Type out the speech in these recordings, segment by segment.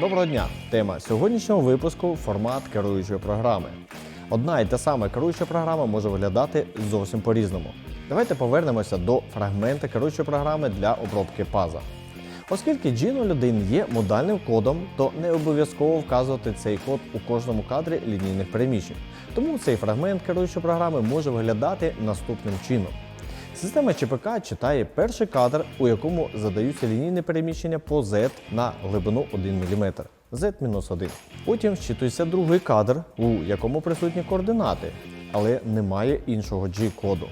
Доброго дня! Тема сьогоднішнього випуску формат керуючої програми. Одна і та сама керуюча програма може виглядати зовсім по-різному. Давайте повернемося до фрагмента керуючої програми для обробки паза. Оскільки G01 є модальним кодом, то не обов'язково вказувати цей код у кожному кадрі лінійних переміщень. Тому цей фрагмент керуючої програми може виглядати наступним чином. Система ЧПК читає перший кадр, у якому задаються лінійні переміщення по Z на глибину 1 мм. Z-1. Потім вчитується другий кадр, у якому присутні координати, але немає іншого G-коду.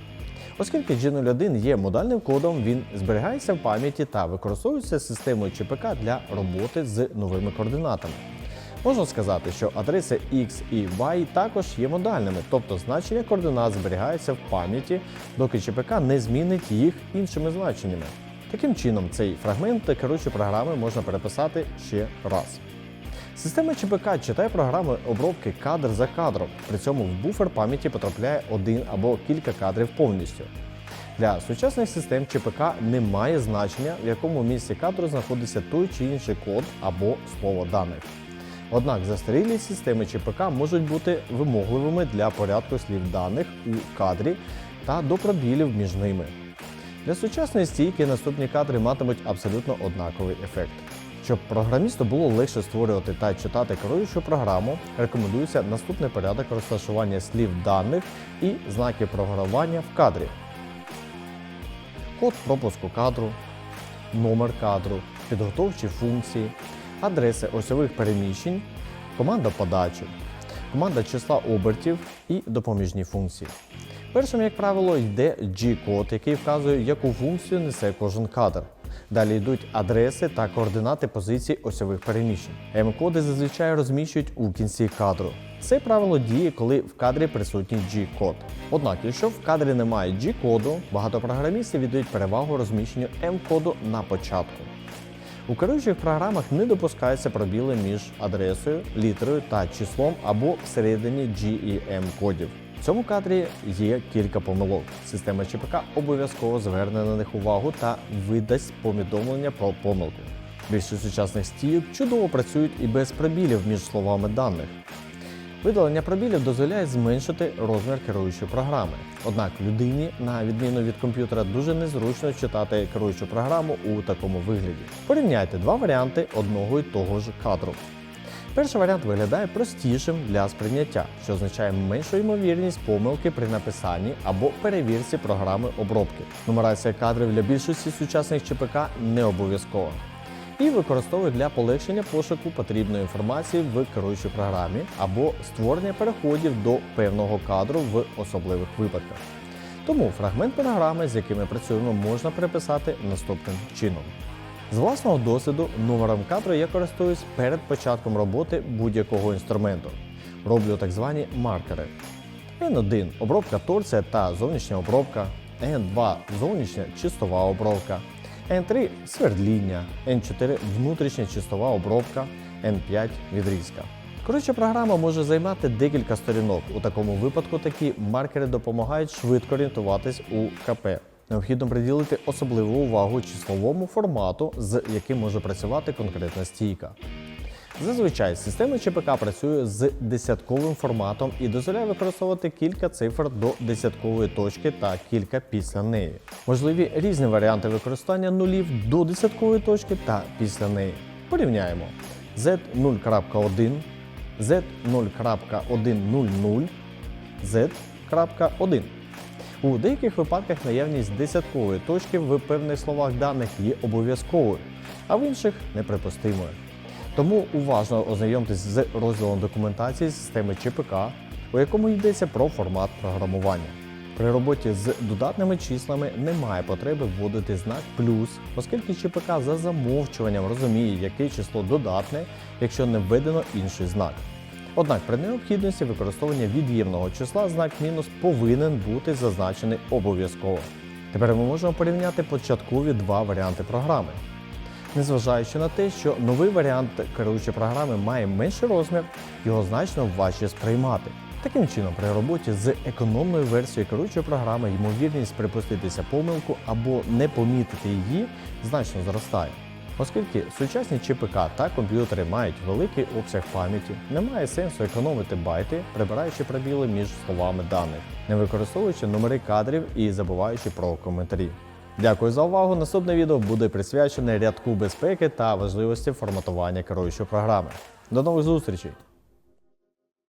Оскільки G01 є модальним кодом, він зберігається в пам'яті та використовується системою ЧПК для роботи з новими координатами. Можна сказати, що адреси X і Y також є модальними, тобто значення координат зберігається в пам'яті, доки ЧПК не змінить їх іншими значеннями. Таким чином, цей фрагмент керуючої програми можна переписати ще раз. Система ЧПК читає програми обробки кадр за кадром, при цьому в буфер пам'яті потрапляє один або кілька кадрів повністю. Для сучасних систем ЧПК немає значення, в якому місці кадру знаходиться той чи інший код або слово даних. Однак застарілі системи ЧПК можуть бути вимогливими для порядку слів даних у кадрі та до пробілів між ними. Для сучасної стійки наступні кадри матимуть абсолютно однаковий ефект. Щоб програмісту було легше створювати та читати керуючу програму, рекомендується наступний порядок розташування слів даних і знаків програмування в кадрі. Код пропуску кадру, номер кадру, підготовчі функції, адреси осьових переміщень, команда подачі, команда числа обертів і допоміжні функції. Першим, як правило, йде G-код, який вказує, яку функцію несе кожен кадр. Далі йдуть адреси та координати позицій осьових переміщень. М-коди зазвичай розміщують у кінці кадру. Це правило діє, коли в кадрі присутній G-код. Однак, якщо в кадрі немає G-коду, багато програмістів віддають перевагу розміщенню М-коду на початку. У керуючих програмах не допускаються пробіли між адресою, літерою та числом або всередині GEM-кодів. В цьому кадрі є кілька помилок. Система ЧПК обов'язково зверне на них увагу та видасть повідомлення про помилку. Більшість сучасних стійок чудово працюють і без пробілів між словами даних. Видалення пробілів дозволяє зменшити розмір керуючої програми. Однак людині, на відміну від комп'ютера, дуже незручно читати керуючу програму у такому вигляді. Порівняйте два варіанти одного і того ж кадру. Перший варіант виглядає простішим для сприйняття, що означає меншу ймовірність помилки при написанні або перевірці програми обробки. Нумерація кадрів для більшості сучасних ЧПК не обов'язкова і використовують для полегшення пошуку потрібної інформації в керуючій програмі або створення переходів до певного кадру в особливих випадках. Тому фрагмент програми, з якими працюємо, можна переписати наступним чином. З власного досвіду номером кадру я користуюсь перед початком роботи будь-якого інструменту. Роблю так звані маркери. N1 обробка торція та зовнішня обробка, N2 зовнішня чистова обробка, N3 свердління, N4 внутрішня чистова обробка, N5 відрізка. Коротше, програма може займати декілька сторінок. У такому випадку такі маркери допомагають швидко орієнтуватись у КП. Необхідно приділити особливу увагу числовому формату, з яким може працювати конкретна стійка. Зазвичай система ЧПК працює з десятковим форматом і дозволяє використовувати кілька цифр до десяткової точки та кілька після неї. Можливі різні варіанти використання нулів до десяткової точки та після неї. Порівняємо Z0.1, Z0.100, Z.1. У деяких випадках наявність десяткової точки в певних словах даних є обов'язковою, а в інших неприпустимою. Тому уважно ознайомтесь з розділом документації системи ЧПК, у якому йдеться про формат програмування. При роботі з додатними числами немає потреби вводити знак плюс, оскільки ЧПК за замовчуванням розуміє, яке число додатне, якщо не введено інший знак. Однак при необхідності використовування від'ємного числа знак мінус повинен бути зазначений обов'язково. Тепер ми можемо порівняти початкові два варіанти програми. Незважаючи на те, що новий варіант керуючої програми має менший розмір, його значно важче сприймати. Таким чином, при роботі з економною версією керуючої програми ймовірність припуститися помилку або не помітити її значно зростає. Оскільки сучасні ЧПК та комп'ютери мають великий обсяг пам'яті, немає сенсу економити байти, прибираючи пробіли між словами даних, не використовуючи номери кадрів і забуваючи про коментарі. Дякую за увагу. Наступне відео буде присвячене рядку безпеки та важливості форматування керуючої програми. До нових зустрічей!